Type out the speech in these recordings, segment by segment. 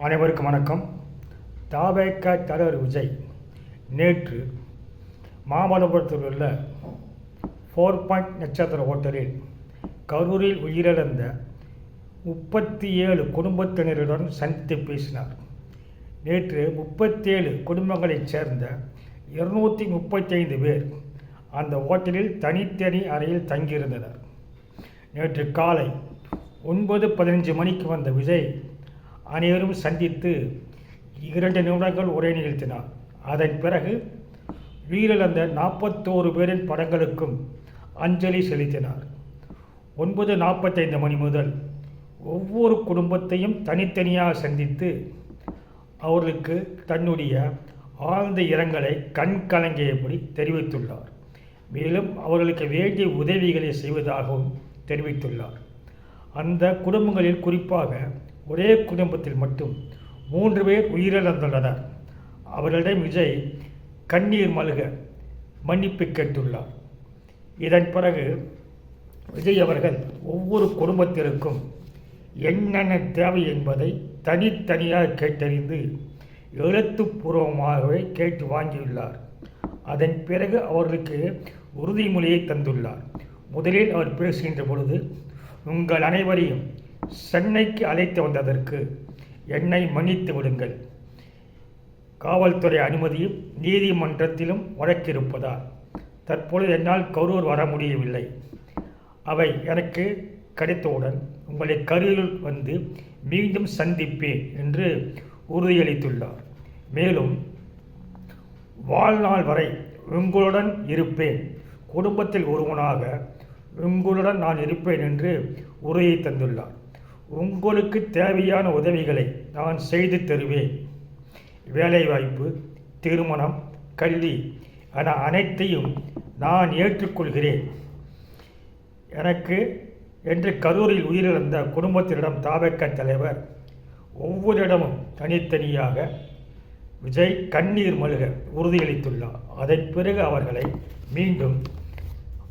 அனைவருக்கும் வணக்கம். தாவேக்கா தலைவர் விஜய் நேற்று மாமல்லபுரத்தில் உள்ள ஃபோர் பாயிண்ட் நட்சத்திர ஹோட்டலில் கரூரில் உயிரிழந்த முப்பத்தி ஏழு குடும்பத்தினருடன் சந்தித்து பேசினார். நேற்று முப்பத்தேழு குடும்பங்களைச் சேர்ந்த இருநூற்றி முப்பத்தைந்து பேர் அந்த ஹோட்டலில் தனித்தனி அறையில் தங்கியிருந்தனர். நேற்று காலை ஒன்பது பதினஞ்சு மணிக்கு வந்த விஜய் அனைவரும் சந்தித்து இரண்டு நிமிடங்கள் உரை நிகழ்த்தினார். அதன் பிறகு உயிரிழந்த நாற்பத்தோரு பேரின் படங்களுக்கும் அஞ்சலி செலுத்தினார். ஒன்பது நாற்பத்தைந்து மணி முதல் ஒவ்வொரு குடும்பத்தையும் தனித்தனியாக சந்தித்து அவர்களுக்கு தன்னுடைய ஆழ்ந்த இரங்கலை கண் கலங்கியபடி தெரிவித்துள்ளார். மேலும் அவர்களுக்கு வேண்டிய உதவிகளை செய்வதாகவும் தெரிவித்துள்ளார். அந்த குடும்பங்களில் குறிப்பாக ஒரே குடும்பத்தில் மட்டும் மூன்று பேர் உயிரிழந்துள்ளனர். அவர்களிடம் விஜய் கண்ணீர் மல்க மன்னிப்பு கேட்டுள்ளார். இதன் பிறகு விஜய் அவர்கள் ஒவ்வொரு குடும்பத்திற்கும் என்னென்ன தேவை என்பதை தனித்தனியாக கேட்டறிந்து எழுத்துப்பூர்வமாகவே கேட்டு வாங்கியுள்ளார். அதன் பிறகு அவர்களுக்கு உறுதிமொழியை தந்துள்ளார். முதலில் அவர் பேசுகின்ற பொழுது உங்கள் அனைவரையும் சென்னைக்கு அழைத்து வந்ததற்கு என்னை மன்னித்து விடுங்கள். காவல்துறை அனுமதியும் நீதிமன்றத்திலும் வழக்கிருப்பதால் தற்பொழுது என்னால் கரூர் வர முடியவில்லை. அவை எனக்கு கிடைத்தவுடன் உங்களை கரூரில் வந்து மீண்டும் சந்திப்பேன் என்று உறுதியளித்துள்ளார். மேலும் வாழ்நாள் வரை உங்களுடன் இருப்பேன். குடும்பத்தில் ஒருவனாக உங்களுடன் நான் இருப்பேன் என்று உறுதியை தந்துள்ளார். உங்களுக்கு தேவையான உதவிகளை நான் செய்து தருவேன். வேலைவாய்ப்பு திருமணம் கல்வி என அனைத்தையும் நான் ஏற்றுக்கொள்கிறேன். எனக்கு என்று கரூரில் உயிரிழந்த குடும்பத்தினிடம் தாவக்க தலைவர் ஒவ்வொரு இடமும் தனித்தனியாக விஜய் கண்ணீர் மல்க உறுதியளித்துள்ளார். அதன் பிறகு அவர்களை மீண்டும்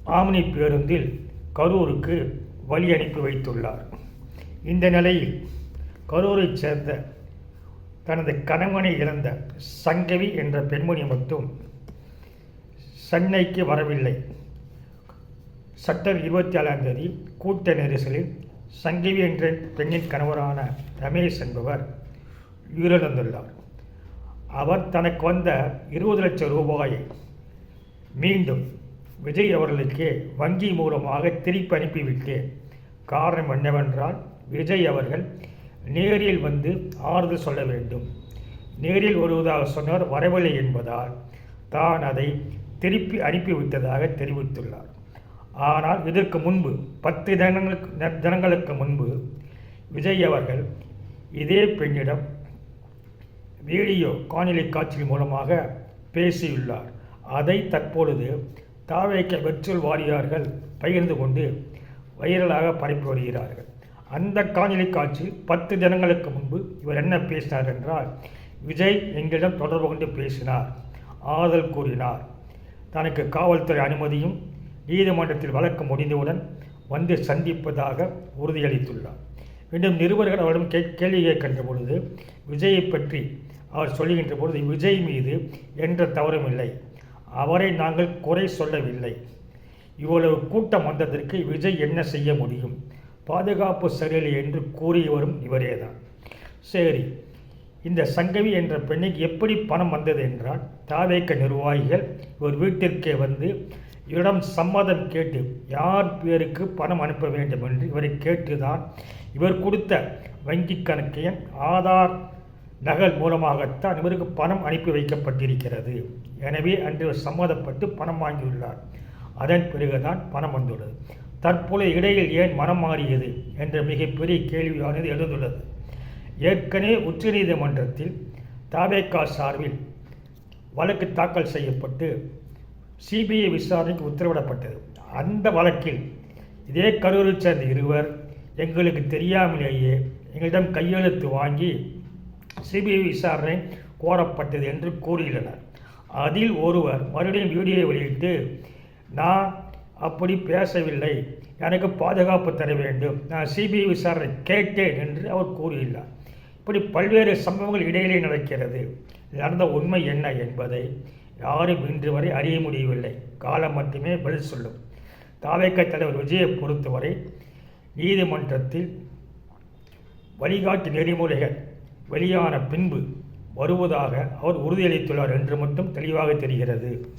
ஆம்னி பேருந்தில் கரூருக்கு வழி அனுப்பி வைத்துள்ளார். இந்த நிலையில் கரூரைச் சேர்ந்த தனது கணவனை இழந்த சங்கவி என்ற பெண்மணி மட்டும் சென்னைக்கு வரவில்லை. செப்டம்பர் இருபத்தி ஏழாம் தேதி கூட்ட நெரிசலில் சங்கவி என்ற பெண்ணின் கணவரான ரமேஷ் என்பவர் உயிரிழந்துள்ளார். அவர் தனக்கு வந்த இருபது லட்சம் ரூபாயை மீண்டும் விஜய் அவர்களுக்கு வங்கி மூலமாக திருப்பி அனுப்பிவிட்டு காரணம் என்னவென்றால் விஜய் அவர்கள் நேரில் வந்து ஆறுதல் சொல்ல வேண்டும். நேரில் வருவதாக சொன்னார் வரவில்லை என்பதால் தான் அதை திருப்பி அனுப்பிவிட்டதாக தெரிவித்துள்ளார். ஆனால் இதற்கு முன்பு பத்து தினங்களுக்கு தினங்களுக்கு முன்பு விஜய் அவர்கள் இதே பெண்ணிடம் வீடியோ காணொலி காட்சி மூலமாக பேசியுள்ளார். அதை தற்பொழுது தாவேக்க வெர்ச்சுவல் வாரியார்கள் பகிர்ந்து கொண்டு வைரலாக பரப்பி வருகிறார்கள். அந்த காணொலி காட்சி பத்து தினங்களுக்கு முன்பு இவர் என்ன பேசினார் என்றால் விஜய் எங்களிடம் தொடர்பு கொண்டு பேசினார் ஆறுதல் கூறினார். தனக்கு காவல்துறை அனுமதியும் நீதிமன்றத்தில் வழக்கு முடிந்தவுடன் வந்து சந்திப்பதாக உறுதியளித்துள்ளார். மீண்டும் நிருபர்கள் அவரிடம் கே கேள்வி கேட்கின்ற பொழுது விஜயை பற்றி அவர் சொல்லுகின்ற பொழுது விஜய் மீது என்ற தவறும் இல்லை. அவரை நாங்கள் குறை சொல்லவில்லை. இவ்வளவு கூட்டம் வந்ததற்கு விஜய் என்ன செய்ய முடியும்? பாதுகாப்பு சரியில்லை என்று கூறி வரும் இவரேதான். சரி இந்த சங்கவி என்ற பெண்ணுக்கு எப்படி பணம் வந்தது என்றால் தாவேக்க நிர்வாகிகள் இவர் வீட்டிற்கே வந்து இவரிடம் சம்மதம் கேட்டு யார் பேருக்கு பணம் அனுப்ப வேண்டும் என்று இவரை கேட்டுதான் இவர் கொடுத்த வங்கி கணக்கையும் ஆதார் நகல் மூலமாகத்தான் இவருக்கு பணம் அனுப்பி வைக்கப்பட்டிருக்கிறது. எனவே அன்று சம்மதப்பட்டு பணம் வாங்கியுள்ளார். அதன் பிறகுதான் பணம் வந்துள்ளது. தற்போது இடையில் ஏன் மனம் மாறியது என்ற மிகப்பெரிய கேள்வியானது எழுந்துள்ளது. ஏற்கனவே உச்சநீதிமன்றத்தில் தாவேக்கா சார்பில் வழக்கு தாக்கல் செய்யப்பட்டு சிபிஐ விசாரணைக்கு உத்தரவிடப்பட்டது. அந்த வழக்கில் இதே கரூரை சேர்ந்த இருவர் எங்களுக்கு தெரியாமலேயே எங்களிடம் கையெழுத்து வாங்கி சிபிஐ விசாரணை கோரப்பட்டது என்று கூறியுள்ளனர் அதில் ஒருவர் மறுபடியும் வீடியோ வெளியிட்டு நான் அப்படி பேசவில்லை. எனக்கு பாதுகாப்பு தர வேண்டும். நான் சிபிஐ விசாரணை கேட்டேன் என்று அவர் கூறியுள்ளார். இப்படி பல்வேறு சம்பவங்கள் இடையிலே நடக்கிறது. நடந்த உண்மை என்ன என்பதை யாரும் இன்று வரை அறிய முடியவில்லை. காலம் மட்டுமே பதில் சொல்லும். தாவேக்க தலைவர் விஜயை பொறுத்தவரை நீதிமன்றத்தில் வழிகாட்டு நெறிமுறைகள் வெளியான பின்பு வருவதாக அவர் உறுதியளித்துள்ளார் என்று மட்டும் தெளிவாக தெரிகிறது.